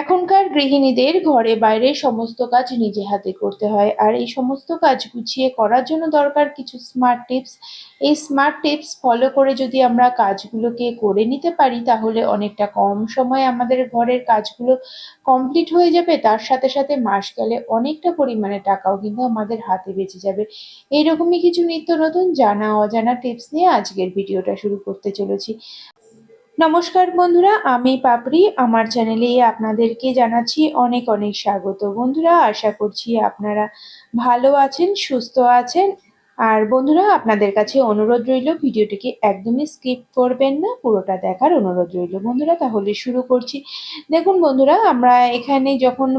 এখনকার গৃহিণীদের ঘরে বাইরে সমস্ত কাজ নিজে হাতে করতে হয়, আর এই সমস্ত কাজ গুছিয়ে করার জন্য দরকার কিছু স্মার্ট টিপস এই স্মার্ট টিপস ফলো করে যদি আমরা কাজগুলোকে করে নিতে পারি, তাহলে অনেকটা কম সময়ে আমাদের ঘরের কাজগুলো কমপ্লিট হয়ে যাবে। তার সাথে সাথে মাস গেলে অনেকটা পরিমাণে টাকাও কিন্তু আমাদের হাতে বেঁচে যাবে। এইরকমই কিছু নিত্য নতুন জানা অজানা টিপস নিয়ে আজকের ভিডিওটা শুরু করতে চলেছি। নমস্কার বন্ধুরা, আমি পাপড়ি। আমার চ্যানেলে আপনাদেরকে জানাচ্ছি অনেক অনেক স্বাগত। বন্ধুরা, আশা করছি আপনারা ভালো আছেন, সুস্থ আছেন। আর বন্ধুরা, আপনাদের কাছে অনুরোধ রইল, ভিডিওটিকে একদমই স্কিপ করবেন না, পুরোটা দেখার অনুরোধ রইল। বন্ধুরা, তাহলে শুরু করছি। দেখুন বন্ধুরা, আমরা এখানে যখন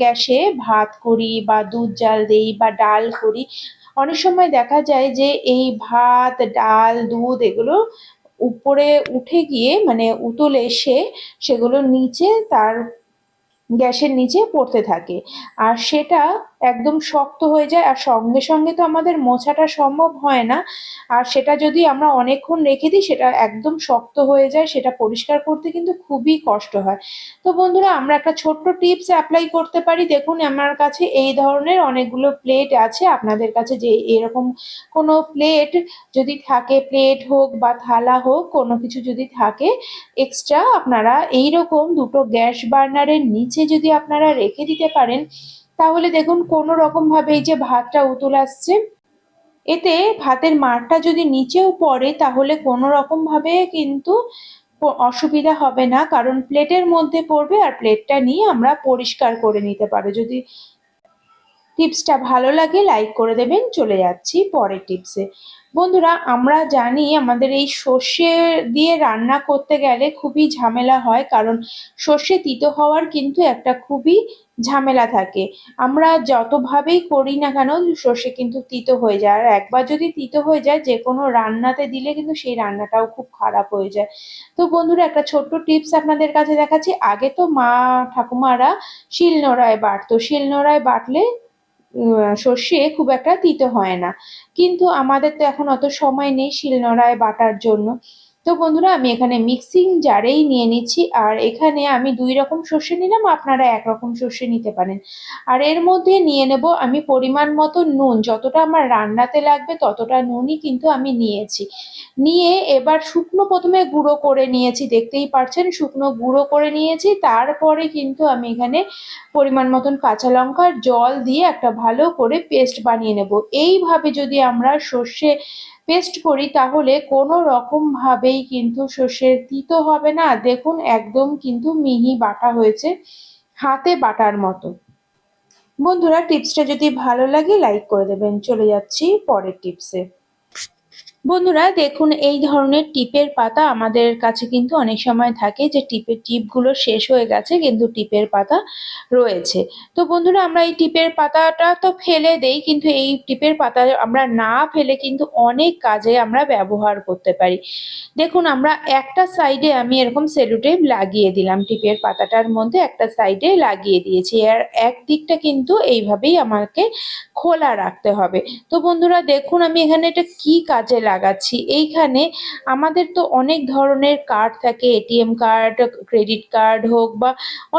গ্যাসে ভাত করি বা দুধ জাল দেই বা ডাল করি, অনেক সময় দেখা যায় যে এই ভাত, ডাল, দুধ এগুলো উপরে উঠে গিয়ে মানে উতল এসে সেগুলো নিচে তার গ্যাসের নিচে পড়তে থাকে। আর সেটা একদম শক্ত হয়ে যায় আর সঙ্গে সঙ্গে তো আমাদের মোছাটা সম্ভব হয় না। আর সেটা যদি আমরা অনেকক্ষণ রেখে দিই, সেটা একদম শক্ত হয়ে যায়, সেটা পরিষ্কার করতে কিন্তু খুবই কষ্ট হয়। তো বন্ধুরা, আমরা একটা ছোট্ট টিপস অ্যাপ্লাই করতে পারি। দেখুন, আমার কাছে এই ধরনের অনেকগুলো প্লেট আছে। আপনাদের কাছে যে এরকম কোনো প্লেট যদি থাকে প্লেট হোক বা থালা হোক, কোনো কিছু যদি থাকে এক্সট্রা আপনারা এই রকম দুটো গ্যাস বার্নারের নিচে যদি আপনারা রেখে দিতে পারেন তাহলে দেখুন কোনো রকমভাবে এই যে ভাতটা উতল আসছে। এতে ভাতের মারটা যদি নিচেও পড়ে তাহলে কোনো রকমভাবে কিন্তু অসুবিধা হবে না, কারণ প্লেটের মধ্যে পড়বে আর প্লেটটা নিয়ে আমরা পরিষ্কার করে নিতে পারো। যদি টিপসটা ভালো লাগে লাইক করে দেবেন। চলে যাচ্ছি পরের টিপসে। বন্ধুরা, আমরা জানি আমাদের এই সর্ষে দিয়ে রান্না করতে গেলে খুবই ঝামেলা হয়, কারণ সর্ষে তিতো হওয়ার কিন্তু একটা খুবই ঝামেলা থাকে। আমরা যতভাবেই করি না কেন, সর্ষে কিন্তু তিতো হয়ে যায়। আর একবার যদি তিতো হয়ে যায় যে কোনো রান্নাতে দিলে কিন্তু সেই রান্নাটাও খুব খারাপ হয়ে যায়। তো বন্ধুরা, একটা ছোট্ট টিপস আপনাদের কাছে দেখাচ্ছি। আগে তো মা ঠাকুমারা শিলনোড়ায় বাটতো। শিলনোড়ায় বাটলে সর্ষে খুব একটা তিতো হয় না। কিন্তু আমাদের তো এখন অত সময় নেই শিলনোড়ায় বাটার জন্য। তো বন্ধুরা, আমি এখানে মিক্সিং জারেই নিয়ে নিচ্ছি। আর এখানে আমি দুই রকম সর্ষে নিলাম, আপনারা এক রকম সর্ষে নিতে পারেন। আর এর মধ্যে নিয়ে নেব আমি পরিমাণ মতো নুন। যতটা আমার রান্নাতে লাগবে ততটা নুনই কিন্তু আমি নিয়েছি। নিয়ে এবার শুকনো প্রথমে গুঁড়ো করে নিয়েছি, দেখতেই পারছেন, শুকনো গুঁড়ো করে নিয়েছি। তারপরে কিন্তু আমি এখানে পরিমাণ মতন কাঁচা লঙ্কার জল দিয়ে একটা ভালো করে পেস্ট বানিয়ে নেব। এইভাবে যদি আমরা সর্ষে পেস্ট করি তাহলে কোনো রকমভাবেই কিন্তু সর্ষের তিতো হবে না। দেখুন, একদম কিন্তু মিহি বাটা হয়েছে হাতে বাটার মতো। বন্ধুরা, টিপসটা যদি ভালো লাগে, লাইক করে দেবেন। চলে যাচ্ছি পরের টিপসে। বন্ধুরা, দেখুন, এই ধরনের টিপের পাতা আমাদের কাছে কিন্তু অনেক সময় থাকে যে টিপের টিপগুলো শেষ হয়ে গেছে, কিন্তু টিপের পাতা রয়েছে। তো বন্ধুরা, আমরা এই টিপের পাতাটা তো ফেলে দেই, কিন্তু এই টিপের পাতা আমরা না ফেলে কিন্তু অনেক কাজে আমরা ব্যবহার করতে পারি। দেখুন, আমরা একটা সাইডে আমি এরকম সেলুটেপ লাগিয়ে দিলাম টিপের পাতাটার মধ্যে, একটা সাইডে লাগিয়ে দিয়েছি। আর এক দিকটা কিন্তু এইভাবেই আমাকে খোলা রাখতে হবে। তো বন্ধুরা, দেখুন, আমি এখানে এটা কি কাজে লাগাচ্ছি। এইখানে আমাদের তো অনেক ধরনের কার্ড থাকে এটিএম কার্ড ক্রেডিট কার্ড হোক বা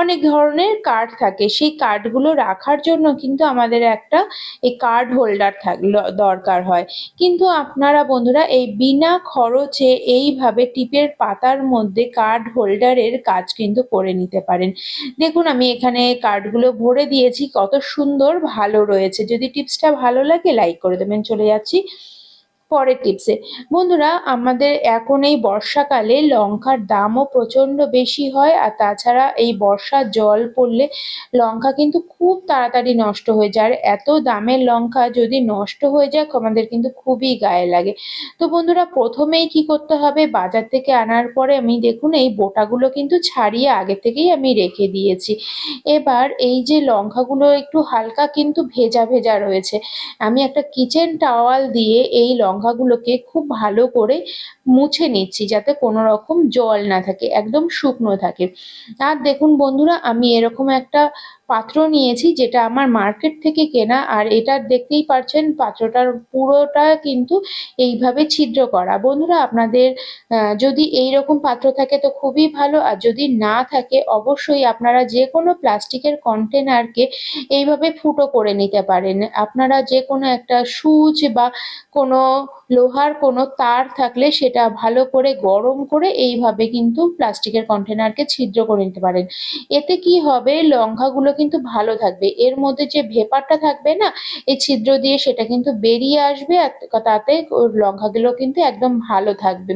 অনেক ধরনের কার্ড থাকে। সেই কার্ডগুলো রাখার জন্য কিন্তু আমাদের একটা এই কার্ড হোল্ডার থাক দরকার হয়। কিন্তু আপনারা বন্ধুরা, এই বিনা খরচে এইভাবে টিপের পাতার মধ্যে কার্ড হোল্ডারের কাজ কিন্তু করে নিতে পারেন। দেখুন, আমি এখানে কার্ডগুলো ভরে দিয়েছি। কত সুন্দর, ভালো রয়েছে। যদি টিপসটা ভালো লাগে লাইক করে দেবেন। চলে যাচ্ছি। পরের টিপসে বন্ধুরা, আমাদের এখন এই বর্ষাকালে লঙ্কার দামও প্রচণ্ড বেশি হয় আর তাছাড়া এই বর্ষার জল পড়লে লঙ্কা কিন্তু খুব তাড়াতাড়ি নষ্ট হয়ে যায়। আর এত দামের লঙ্কা যদি নষ্ট হয়ে যায়, আমাদের কিন্তু খুবই গায়ে লাগে। তো বন্ধুরা, প্রথমেই কি করতে হবে? বাজার থেকে আনার পরে আমি দেখুন, এই বোটাগুলো কিন্তু ছাড়িয়ে আগে থেকেই আমি রেখে দিয়েছি। এবার এই যে লঙ্কাগুলো একটু হালকা কিন্তু ভেজা ভেজা রয়েছে। আমি একটা কিচেন টাওয়াল দিয়ে এই লঙ্কা লঙ্কাগুলোকে খুব ভালো করে মুছে নিচ্ছি যাতে কোনো রকম জল না থাকে, একদম শুকনো থাকে। আর দেখুন বন্ধুরা, আমি এরকম একটা পাত্র নিয়েছি যেটা আমার মার্কেট থেকে কেনা, আর এটা দেখতেই পারছেন পাত্রটার পুরোটা কিন্তু এইভাবে ছিদ্র করা। বন্ধুরা, আপনাদের যদি এই রকম পাত্র থাকে তো খুবই ভালো, আর যদি না থাকে অবশ্যই আপনারা যে কোনো প্লাস্টিকের কন্টেনারকে এইভাবে ফুটো করে নিতে পারেন। আপনারা যে কোনো একটা সুচ বা কোনো লোহার কোনো তার থাকলে সেটা ভালো করে গরম করে এইভাবে কিন্তু প্লাস্টিকের কন্টেনারকে ছিদ্র করে নিতে পারেন। এতে কি হবে? লঙ্কাগুলো কিন্তু ভালো থাকবে। এর মধ্যে যে ভেপারটা থাকবে না, এই ছিদ্র দিয়ে সেটা কিন্তু বেরিয়ে আসবে আর তাতে লঙ্কাগুলো কিন্তু একদম ভালো থাকবে।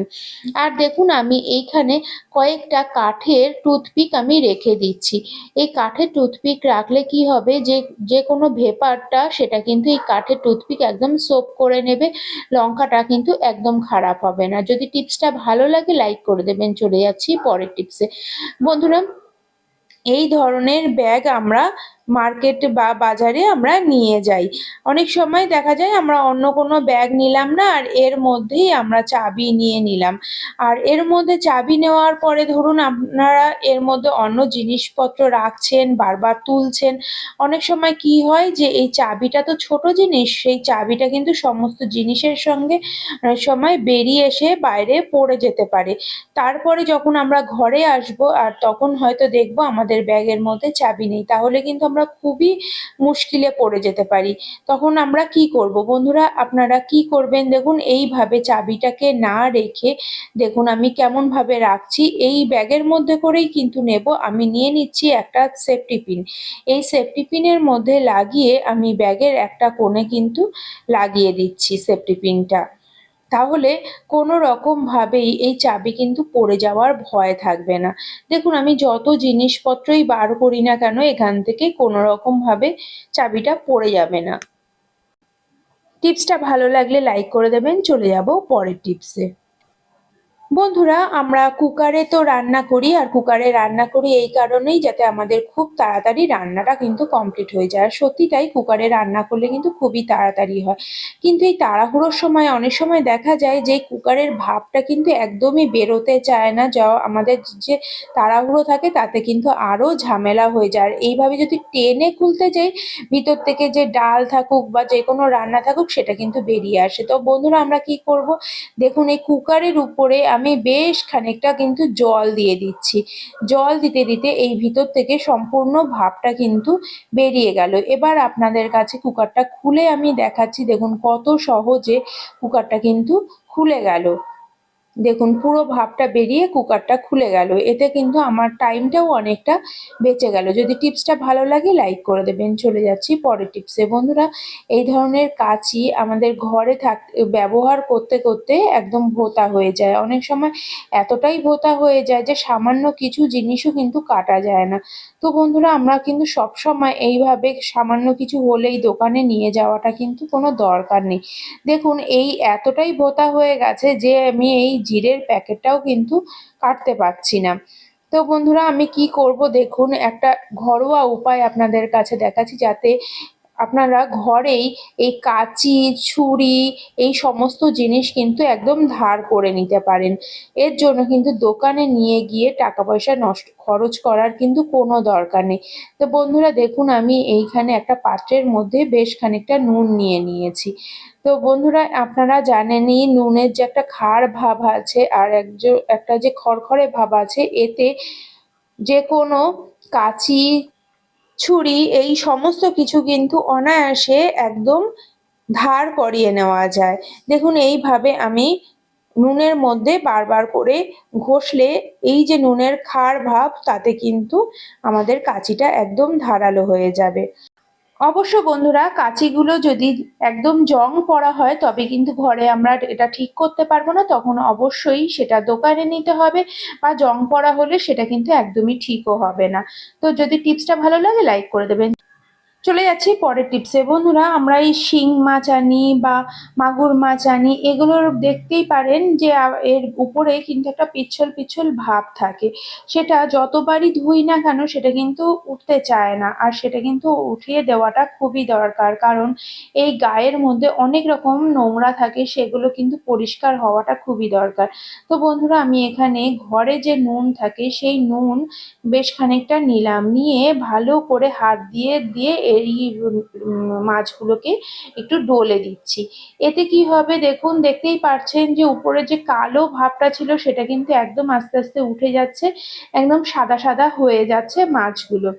আর দেখুন, আমি এইখানে কয়েকটা কাঠের টুথপিক আমি রেখে দিচ্ছি। এই কাঠের টুথপিক রাখলে কি হবে? যে যে কোনো ভেপারটা, সেটা কিন্তু এই কাঠের টুথপিক একদম সোপ করে নেবে, লঙ্কাটা কিন্তু একদম খারাপ হবে না। যদি টিপসটা ভালো লাগে লাইক করে দেবেন। চলে যাচ্ছি পরের টিপসে বন্ধুরা এই ধরনের ব্যাগ আমরা মার্কেট বা বাজারে আমরা নিয়ে যাই। অনেক সময় দেখা যায় আমরা অন্য কোনো ব্যাগ নিলাম না, আর এর মধ্যেই আমরা চাবি নিয়ে নিলাম। আর এর মধ্যে চাবি নেওয়ার পরে ধরুন আপনারা এর মধ্যে অন্য জিনিসপত্র রাখছেন, বারবার তুলছেন, অনেক সময় কি হয় যে এই চাবিটা তো ছোট জিনিস, সেই চাবিটা কিন্তু সমস্ত জিনিসের সঙ্গে সময় বেরিয়ে এসে বাইরে পড়ে যেতে পারে। তারপরে যখন আমরা ঘরে আসব, আর তখন হয়তো দেখব আমাদের ব্যাগের মধ্যে চাবি নেই, তাহলে কিন্তু আমরা খুবই মুশকিলে পড়ে যেতে পারি। তখন আমরা কি করব? বন্ধুরা, আপনারা কি করবেন দেখুন, এইভাবে চাবিটাকে না রেখে দেখুন আমি কেমন ভাবে রাখছি। এই ব্যাগের মধ্যে করেই কিন্তু নেব। আমি নিয়ে নিচ্ছি একটা সেফটি পিন এই সেফটি পিনের মধ্যে লাগিয়ে আমি ব্যাগের একটা কোণে কিন্তু লাগিয়ে দিচ্ছি সেফটি পিনটা তাহলে কোনো রকমভাবেই এই চাবি কিন্তু পড়ে যাওয়ার ভয় থাকবে না। দেখুন, আমি যত জিনিসপত্রই বার করি না কেন, এখান থেকে কোনো রকমভাবে চাবিটা পড়ে যাবে না। টিপসটা ভালো লাগলে লাইক করে দেবেন। চলে যাব পরের টিপসে। বন্ধুরা, আমরা কুকারে তো রান্না করি আর কুকারে রান্না করি এই কারণেই যাতে আমাদের খুব তাড়াতাড়ি রান্নাটা কিন্তু কমপ্লিট হয়ে যায়। আর সত্যি তাই, কুকারে রান্না করলে কিন্তু খুবই তাড়াতাড়ি হয়। কিন্তু এই তাড়াহুড়োর সময় অনেক সময় দেখা যায় যে, কুকারের ভাবটা কিন্তু একদমই বেরোতে চায় না। যা আমাদের যে তাড়াহুড়ো থাকে, তাতে কিন্তু আরও ঝামেলা হয়ে যায়। আর এইভাবে যদি টেনে খুলতে যাই, ভিতর থেকে যে ডাল থাকুক বা যে কোনো রান্না থাকুক, সেটা কিন্তু বেরিয়ে আসে। তো বন্ধুরা, আমরা কি করব? দেখুন, এই কুকারের উপরে আমি বেশ খানিকটা কিন্তু জল দিয়ে দিচ্ছি। জল দিতে দিতে এই ভিতর থেকে সম্পূর্ণ ভাবটা কিন্তু বেরিয়ে গেল। এবার আপনাদের কাছে কুকারটা খুলে আমি দেখাচ্ছি। দেখুন কত সহজে কুকারটা কিন্তু খুলে গেল। দেখুন, পুরো ভাবটা বেরিয়ে কুকারটা খুলে গেল। এতে কিন্তু আমার টাইমটাও অনেকটা বেঁচে গেল। যদি টিপসটা ভালো লাগে লাইক করে দেবেন। চলে যাচ্ছি পরের টিপসে বন্ধুরা, এই ধরনের কাঁচি আমাদের ঘরে থাক, ব্যবহার করতে করতে একদম ভোতা হয়ে যায়। অনেক সময় এতটাই ভোতা হয়ে যায় যে সামান্য কিছু জিনিসও কিন্তু কাটা যায় না। তো বন্ধুরা, আমরা কিন্তু সব সময় এইভাবে সামান্য কিছু হলেই দোকানে নিয়ে যাওয়াটা কিন্তু কোনো দরকার নেই। দেখুন, এই এতটাই ভোতা হয়ে গেছে যে আমি এই জিরের প্যাকেটটাও কিন্তু কাটতে পারছি না। তো বন্ধুরা, আমি কি করব? দেখুন, একটা ঘরোয়া উপায় আপনাদের কাছে দেখাচ্ছি যাতে আপনারা ঘরেই এই কাঁচি, ছুরি, এই সমস্ত জিনিস কিন্তু একদম ধার করে নিতে পারেন। এর জন্য কিন্তু দোকানে নিয়ে গিয়ে টাকা পয়সা নষ্ট, খরচ করার কিন্তু কোনো দরকার নেই। তো বন্ধুরা, দেখুন, আমি এইখানে একটা পাত্রের মধ্যে বেশ খানিকটা নুন নিয়ে নিয়েছি। তো বন্ধুরা, আপনারা জানেনই, নুনের যে একটা ক্ষার ভাব আছে আর একজন একটা যে খড়খড়ে ভাব আছে, এতে যে কোনো কাঁচি ছুরি, এই সমস্ত কিছু কিন্তু অনায়াসে একদম ধার করিয়ে নেওয়া যায়। দেখুন, এইভাবে আমি নুনের মধ্যে বারবার করে ঘষলে এই যে নুনের ক্ষার ভাব, তাতে কিন্তু আমাদের কাঁচিটা একদম ধারালো হয়ে যাবে। অবশ্য বন্ধুরা, কাঁচিগুলো যদি একদম জং পড়া হয়, তবে কিন্তু ঘরে আমরা এটা ঠিক করতে পারব না। তখন অবশ্যই সেটা দোকানে নিতে হবে বা জং পড়া হলে সেটা কিন্তু একদমই ঠিকও হবে না। তো যদি টিপসটা ভালো লাগে লাইক করে দেবেন। চলে যাচ্ছি পরের টিপসে বন্ধুরা, আমরা এই শিং মাছ আনি বা মাগুর মাছ আনি, এগুলোর দেখতেই পারেন যে এর উপরে কিন্তু একটা পিচ্ছল পিচ্ছল ভাব থাকে। সেটা যতবারই ধুই না কেন, সেটা কিন্তু উঠতে চায় না। আর সেটা কিন্তু উঠিয়ে দেওয়াটা খুবই দরকার, কারণ এই গায়ের মধ্যে অনেক রকম নোংরা থাকে, সেগুলো কিন্তু পরিষ্কার হওয়াটা খুবই দরকার। তো বন্ধুরা, আমি এখানে ঘরে যে নুন থাকে, সেই নুন বেশ খানিকটা নিলাম। নিয়ে ভালো করে হাত দিয়ে দিয়ে এই মাছগুলোকে একটু ডলে দিচ্ছি। এতে কি হবে দেখুন, দেখতেই পারছেন যে উপরে যে কালো ভাবটা ছিল, সেটা কিন্তু একদম আস্তে আস্তে উঠে যাচ্ছে, একদম সাদা সাদা হয়ে যাচ্ছে মাছগুলো।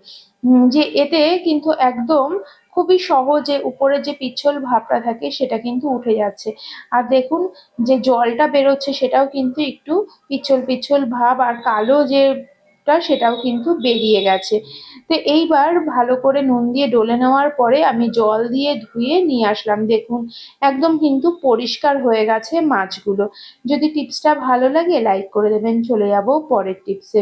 যে এতে কিন্তু একদম খুবই সহজে উপরে যে পিচ্ছল ভাবটা থাকে, সেটা কিন্তু উঠে যাচ্ছে। আর দেখুন, যে জলটা বেরোচ্ছে, সেটাও কিন্তু একটু পিচ্ছল পিচ্ছল ভাব আর কালো যে টা সেটাও কিন্তু বেরিয়ে গেছে। তো এইবার ভালো করে নুন দিয়ে ডলে নেওয়ার পরে আমি জল দিয়ে ধুয়ে নিয়ে আসলাম। দেখুন, একদম কিন্তু পরিষ্কার হয়ে গেছে মাছগুলো। যদি টিপসটা ভালো লাগে লাইক করে দেবেন। চলে যাব পরের টিপসে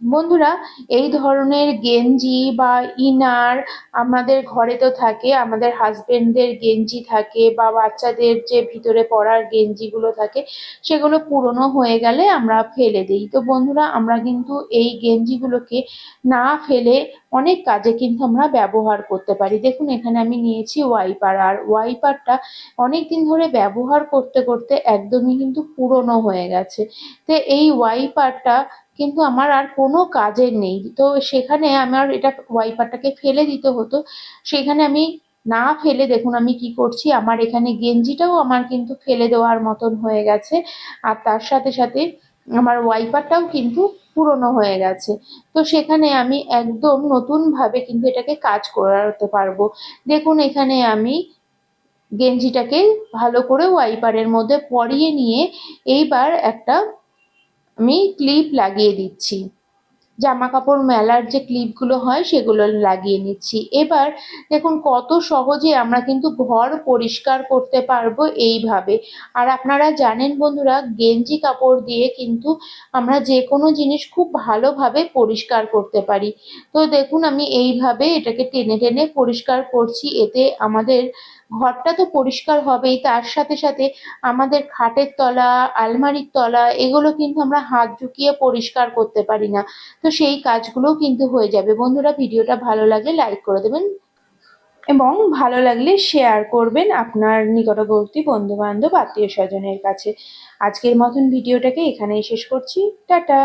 বন্ধুরা, এই ধরনের গেঞ্জি বা ইনার আমাদের ঘরে তো থাকে, আমাদের হাজবেন্ডদের গেঞ্জি থাকে বা বাচ্চাদের যে ভিতরে পরার গেঞ্জিগুলো থাকে, সেগুলো পুরনো হয়ে গেলে আমরা ফেলে দিই। তো বন্ধুরা, আমরা কিন্তু এই গেঞ্জিগুলোকে না ফেলে অনেক কাজে কিন্তু আমরা ব্যবহার করতে পারি। দেখুন, এখানে আমি নিয়েছি ওয়াইপার, আর ওয়াইপারটা অনেক দিন ধরে ব্যবহার করতে করতে একদমই কিন্তু পুরনো হয়ে গেছে। তো এই ওয়াইপারটা কিন্তু আমার আর কোনো কাজের নেই। তো সেখানে আমার এটা ওয়াইপারটাকে ফেলে দিতে হতো। সেখানে আমি না ফেলে, দেখুন আমি কি করছি, আমার এখানে গেঞ্জিটাও আমার কিন্তু ফেলে দেওয়ার মতন হয়ে গেছে। আর তার সাথে সাথে আমার ওয়াইপারটাও কিন্তু পুরনো হয়ে গেছে। তো সেখানে আমি একদম নতুনভাবে কিন্তু এটাকে কাজ করাতে পারব। দেখুন এখানে আমি গেঞ্জিটাকে ভালো করে ওয়াইপারের মধ্যে পরিয়ে নিয়ে এইবার একটা আমি ক্লিপ লাগিয়ে দিচ্ছি। জামা কাপড় মেলার যে ক্লিপগুলো হয়, সেগুলো লাগিয়ে নিচ্ছি। এবার দেখুন কত সহজে আমরা কিন্তু ঘর পরিষ্কার করতে পারব এইভাবে। আর আপনারা জানেন বন্ধুরা, গেঞ্জি কাপড় দিয়ে কিন্তু আমরা যে কোনো জিনিস খুব ভালোভাবে পরিষ্কার করতে পারি। তো দেখুন আমি এইভাবে এটাকে টেনে টেনে পরিষ্কার করছি। এতে আমাদের ঘরটা তো পরিষ্কার হবেই, তার সাথে সাথে আমাদের খাটের তলা, আলমারির তলা, এগুলো কিন্তু আমরা হাত ঢুকিয়ে পরিষ্কার করতে পারি না। তো সেই কাজগুলোও কিন্তু হয়ে যাবে। বন্ধুরা, ভিডিওটা ভালো লাগলে লাইক করে দেবেন এবং ভালো লাগলে শেয়ার করবেন আপনার নিকটবর্তী বন্ধু বান্ধব আত্মীয় স্বজনের কাছে। আজকের মতন ভিডিওটাকে এখানেই শেষ করছি। টাটা!